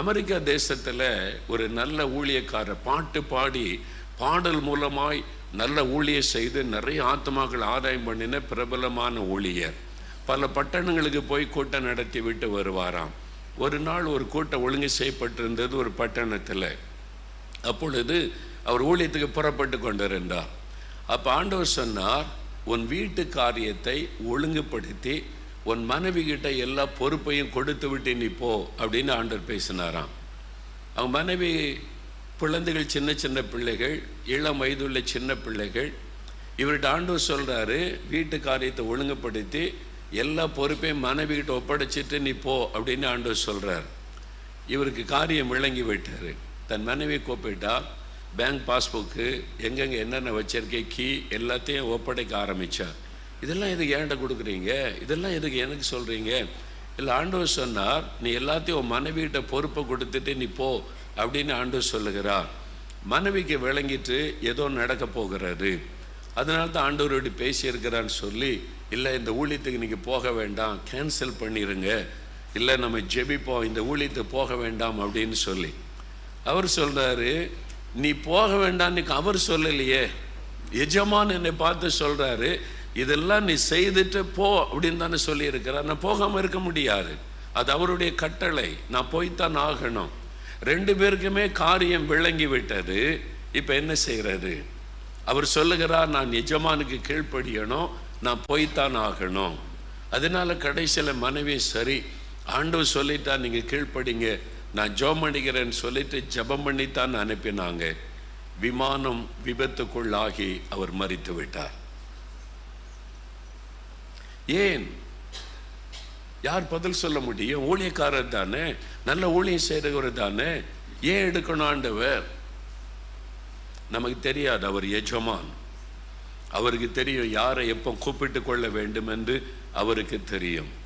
America தேசத்தில் ஒரு நல்ல ஊழியக்காரர் பாட்டு பாடி பாடல் மூலமாய் நல்ல ஊழிய செய்து நிறைய ஆத்மாக்கள் ஆதாயம் பண்ணின பிரபலமான ஊழியர். பல பட்டணங்களுக்கு போய் கூட்டம் நடத்தி விட்டு வருவாராம். ஒரு நாள் ஒரு கூட்டம் ஒழுங்கு செய்யப்பட்டிருந்தது ஒரு பட்டணத்தில். அப்பொழுது அவர் ஊழியத்துக்கு புறப்பட்டு கொண்டிருந்தார். அப்போ ஆண்டவர் சொன்னார் உன் வீட்டு காரியத்தை ஒழுங்குபடுத்தி உன் மனைவி கிட்ட எல்லா பொறுப்பையும் கொடுத்து விட்டு நீ போ அப்படின்னு ஆண்டர் பேசினாராம். அவங்க மனைவி குழந்தைகள் சின்ன சின்ன பிள்ளைகள் இளம் வயதுள்ள சின்ன பிள்ளைகள் இவர்கிட்ட ஆண்டவர் சொல்கிறாரு வீட்டு காரியத்தை ஒழுங்குபடுத்தி எல்லா பொறுப்பையும் மனைவிகிட்ட ஒப்படைச்சிட்டு நீ போ அப்படின்னு ஆண்டவர் சொல்கிறார் இவருக்கு காரியம் விளங்கி விட்டார் தன் மனைவி கூப்பிட்டா பேங்க் பாஸ்புக்கு எங்கெங்கே என்னென்ன வச்சிருக்கே கீ எல்லாத்தையும் ஒப்படைக்க ஆரம்பித்தார் இதெல்லாம் எதுக்கு ஏன்ட்ட கொடுக்குறீங்க? இதெல்லாம் எதுக்கு எனக்கு சொல்கிறீங்க இல்லை ஆண்டவர் சொன்னார் நீ எல்லாத்தையும் உன் மனைவிகிட்ட பொறுப்பை கொடுத்துட்டு நீ போ அப்படின்னு ஆண்டவர் சொல்லுகிறார். மனைவிக்கு விளங்கிட்டு ஏதோ நடக்க போகிறாரு அதனால தான் ஆண்டவரோடு பேசியிருக்கிறான்னு சொல்லி இல்லை இந்த ஊழியத்துக்கு நீங்கள் போக வேண்டாம் கேன்சல் பண்ணிடுங்க இல்லை நம்ம ஜெபிப்போம் இந்த ஊழியத்துக்கு போக வேண்டாம் அப்படின்னு சொல்லி. அவர் சொல்கிறாரு நீ போக வேண்டாம்னு அவர் சொல்லலையே. எஜமான் என்னை பார்த்து சொல்கிறாரு இதெல்லாம் நீ செய்துட்டு போ அப்படின்னு தானே சொல்லியிருக்கிறார். நான் போகாமல் இருக்க முடியாது. அது அவருடைய கட்டளை. நான் போய்த்தான் ஆகணும். ரெண்டு பேருக்குமே காரியம் விளங்கி விட்டது. இப்போ என்ன செய்கிறது அவர் சொல்லுகிறார் நான் எஜமானுக்கு கீழ்ப்படியணும். நான் போய்த்தான் ஆகணும். அதனால கடைசியில் மனைவி சரி ஆண்டவர் சொல்லிட்டா நீங்கள் கீழ்ப்படிங்க. நான் ஜோம் அடிக்கிறேன்னு சொல்லிட்டு ஜெபம் பண்ணித்தான் அனுப்பினாங்க. விமானம் விபத்துக்குள்ளாகி அவர் மறித்து விட்டார். ஏன்? யார் பதில் சொல்ல முடியும்? ஊழியக்காரர் தானே. நல்ல ஊழியம் செய்கிறவர் தானே. ஏன் எடுக்கணும் ஆண்டவர்? நமக்கு தெரியாது அவர் எஜமான். அவருக்கு தெரியும் யாரை எப்போ கூப்பிட்டு கொள்ள வேண்டும் என்று அவருக்கு தெரியும்.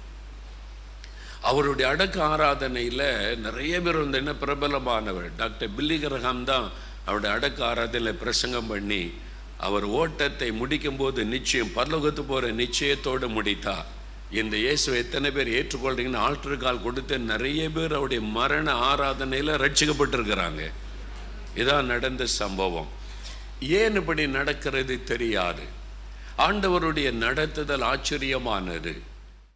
அவருடைய அடக்க ஆராதனையில் நிறைய பேர் வந்து என்ன பிரபலமானவர்? டாக்டர் பில்லி கிரகம் தான் அவருடைய அடக்க ஆராதனையில் பிரசங்கம் பண்ணி அவர் ஓட்டத்தை முடிக்கும்போது நிச்சயம் பரலோகத்து போகிற நிச்சயத்தோடு முடித்தார் இந்த இயேசு எத்தனை பேர் ஏற்றுக்கொள்றீங்கன்னு ஆல்டர் கால் கொடுத்து நிறைய பேர் அவருடைய மரண ஆராதனையில் ரட்சிக்கப்பட்டிருக்கிறாங்க. இதான் நடந்த சம்பவம். ஏன் இப்படி நடக்கிறது தெரியாது. ஆண்டவருடைய நடத்துதல் ஆச்சரியமானது.